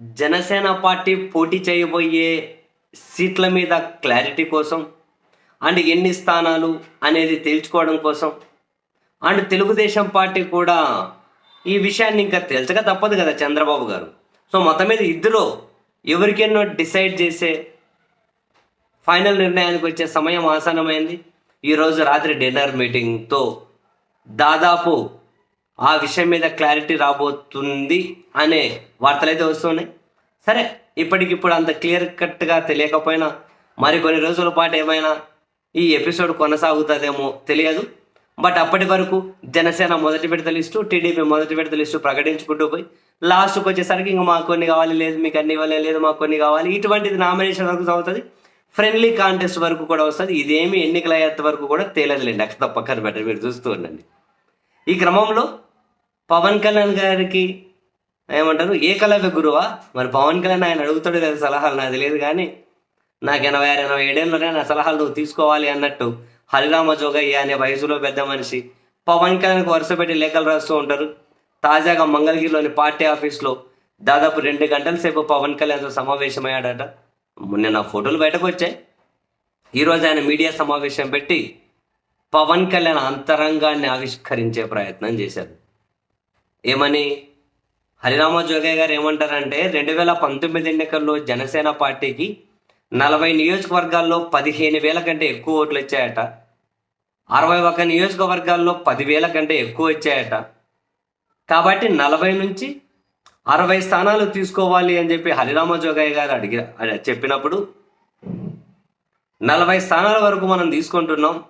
Janasena party పోటీ చేయబోయే సీట్ల మీద క్లారిటీ కోసం అండ్ ఎన్ని స్థానాలు అనేది తేల్చుకోవడం కోసం అండ్ తెలుగుదేశం పార్టీ కూడా ఈ విషయాన్ని ఇంకా తేల్చక తప్పదు కదా చంద్రబాబు గారు. సో మొత్తం మీద ఇద్దరు ఎవరికెన్నో డిసైడ్ చేసే ఫైనల్ నిర్ణయానికి వచ్చే సమయం ఆసనమైంది ఈరోజు రాత్రి డిన్నర్ మీటింగ్తో దాదాపు ఆ విషయం మీద క్లారిటీ రాబోతుంది అనే వార్తలు అయితే వస్తున్నాయి. సరే ఇప్పటికిప్పుడు అంత క్లియర్ కట్గా తెలియకపోయినా మరి కొన్ని రోజుల పాటు ఏమైనా ఈ ఎపిసోడ్ కొనసాగుతుందేమో తెలియదు. బట్ అప్పటి వరకు జనసేన మొదటి విడత లిస్టు టీడీపీ మొదటి విడత లిస్టు ప్రకటించుకుంటూ పోయి లాస్ట్కి వచ్చేసరికి ఇంకా మాకు కొన్ని కావాలి లేదు మీకు అన్ని ఇవ్వాలి లేదు మాకు కొన్ని కావాలి ఇటువంటిది నామినేషన్ వరకు అవుతుంది ఫ్రెండ్లీ కాంటెస్ట్ వరకు కూడా వస్తుంది. ఇదేమి ఎన్నికల అయ్యేంత వరకు కూడా తేలదులేండి. అక్కడ పక్కన పెట్టండి మీరు చూస్తూ ఉండండి. ఈ క్రమంలో పవన్ కళ్యాణ్ గారికి ఏమంటారు? ఏకలవ్య గురువా? మరి పవన్ కళ్యాణ్ ఆయన అడుగుతాడు కదా సలహాలు నాకు తెలియదు కానీ నాకు ఎనభై ఆరు ఎనభై ఏడేళ్ళలోనే నా సలహాలు నువ్వు తీసుకోవాలి అన్నట్టు హరిరామ జోగయ్య అనే వయసులో పెద్ద మనిషి పవన్ కళ్యాణ్కి వరుస పెట్టి లేఖలు రాస్తూ ఉంటారు. తాజాగా మంగళగిరిలోని పార్టీ ఆఫీస్లో దాదాపు రెండు గంటల సేపు పవన్ కళ్యాణ్తో సమావేశమయ్యాడట. నిన్న ఫోటోలు బయటకు వచ్చాయి. ఈరోజు ఆయన మీడియా సమావేశం పెట్టి పవన్ కళ్యాణ్ అంతరంగాన్ని ఆవిష్కరించే ప్రయత్నం చేశారు. ఏమని? హరిరామ జోగయ్య గారు ఏమంటారంటే రెండు వేల పంతొమ్మిది ఎన్నికల్లో జనసేన పార్టీకి నలభై నియోజకవర్గాల్లో పదిహేను వేల కంటే ఎక్కువ ఓట్లు వచ్చాయట. అరవై ఒక నియోజకవర్గాల్లో పదివేల కంటే ఎక్కువ వచ్చాయట. కాబట్టి నలభై నుంచి అరవై స్థానాలు తీసుకోవాలి అని చెప్పి హరిరామ జోగయ్య గారు అడిగి చెప్పినప్పుడు నలభై స్థానాల వరకు మనం తీసుకుంటున్నాం.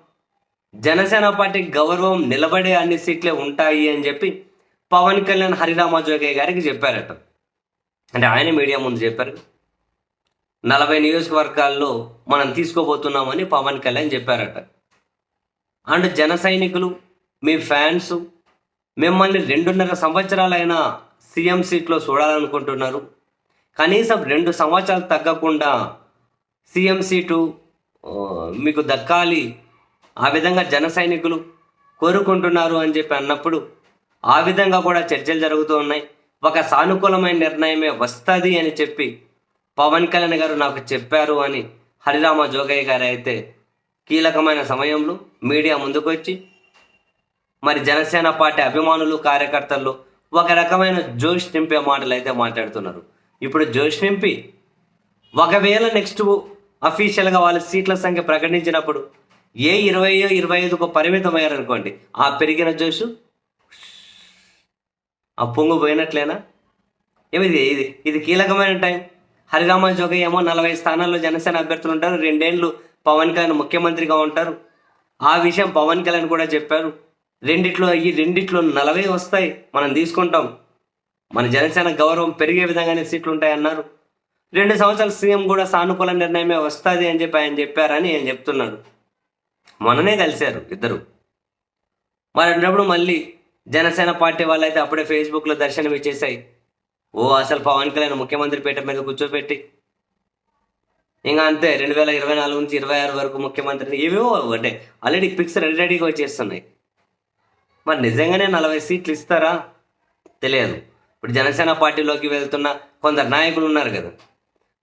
జనసేన పార్టీ గౌరవం నిలబడే అన్ని సీట్లే ఉంటాయి అని చెప్పి పవన్ కళ్యాణ్ హరిరామ జోగయ్య గారికి చెప్పారట. అంటే ఆయన మీడియా ముందు చెప్పారు. నలభై నియోజకవర్గాల్లో మనం తీసుకోబోతున్నామని పవన్ కళ్యాణ్ చెప్పారట. అండ్ జన సైనికులు మీ ఫ్యాన్స్ మిమ్మల్ని రెండున్నర సంవత్సరాలైనా సీఎం సీట్లో చూడాలనుకుంటున్నారు. కనీసం రెండు సంవత్సరాలు తగ్గకుండా సీఎం సీటు మీకు దక్కాలి. ఆ విధంగా జన సైనికులు కోరుకుంటున్నారు అని చెప్పి అన్నప్పుడు ఆ విధంగా కూడా చర్చలు జరుగుతూ ఉన్నాయి. ఒక సానుకూలమైన నిర్ణయమే వస్తుంది అని చెప్పి పవన్ కళ్యాణ్ గారు నాకు చెప్పారు అని హరిరామ జోగయ్య గారు అయితే కీలకమైన సమయంలో మీడియా ముందుకొచ్చి మరి జనసేన పార్టీ అభిమానులు కార్యకర్తలు ఒక రకమైన జోష్ నింపే మాటలు అయితే మాట్లాడుతున్నారు. ఇప్పుడు జోష్ నింపి ఒకవేళ నెక్స్ట్ అఫీషియల్గా వాళ్ళ సీట్ల సంఖ్య ప్రకటించినప్పుడు ఏ ఇరవయో ఇరవై ఐదుకు పరిమితమయ్యారనుకోండి ఆ పెరిగిన జోషు ఆ పొంగు పోయినట్లేనా? ఏమిది ఇది ఇది కీలకమైన టైం. హరిరామ జోగయ్య ఏమో నలభై స్థానాల్లో జనసేన అభ్యర్థులు ఉంటారు. రెండేళ్ళు పవన్ కళ్యాణ్ ముఖ్యమంత్రిగా ఉంటారు. ఆ విషయం పవన్ కళ్యాణ్ కూడా చెప్పారు. రెండిట్లో ఈ రెండిట్లో నలభై వస్తాయి. మనం తీసుకుంటాం. మన జనసేన గౌరవం పెరిగే విధంగానే సీట్లు ఉంటాయన్నారు రెండు సంవత్సరాలు సీఎం కూడా సానుకూల నిర్ణయమే వస్తుంది అని చెప్పి ఆయన చెప్పారని ఆయన చెప్తున్నాడు. మొన్ననే కలిశారు ఇద్దరు. మరి అన్నప్పుడు మళ్ళీ జనసేన పార్టీ వాళ్ళైతే అప్పుడే ఫేస్బుక్లో దర్శనం ఇచ్చేసాయి. ఓ అసలు పవన్ కళ్యాణ్ ముఖ్యమంత్రి పీఠం మీద కూర్చోబెట్టి ఇంకా అంతే రెండు వేల ఇరవై నాలుగు నుంచి ఇరవై ఆరు వరకు ముఖ్యమంత్రిని ఏవేవో అంటే ఆల్రెడీ పిక్స్ రెడీ రెడీగా వచ్చేస్తున్నాయి. మరి నిజంగానే నలభై సీట్లు ఇస్తారా? తెలియదు. ఇప్పుడు జనసేన పార్టీలోకి వెళ్తున్న కొందరు నాయకులు ఉన్నారు కదా.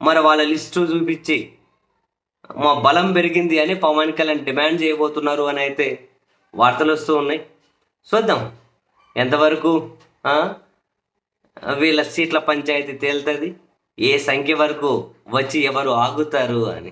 మరి వాళ్ళ లిస్టు చూపించి మా బలం పెరిగింది అని పవన్ కళ్యాణ్ డిమాండ్ చేయబోతున్నారు అని అయితే వార్తలు వస్తూ ఉన్నాయి. చూద్దాం. ఎంతవరకు వీళ్ళ సీట్ల పంచాయతీ తేలుతుంది? ఏ సంఖ్య వరకు వచ్చి ఎవరు ఆగుతారు అని.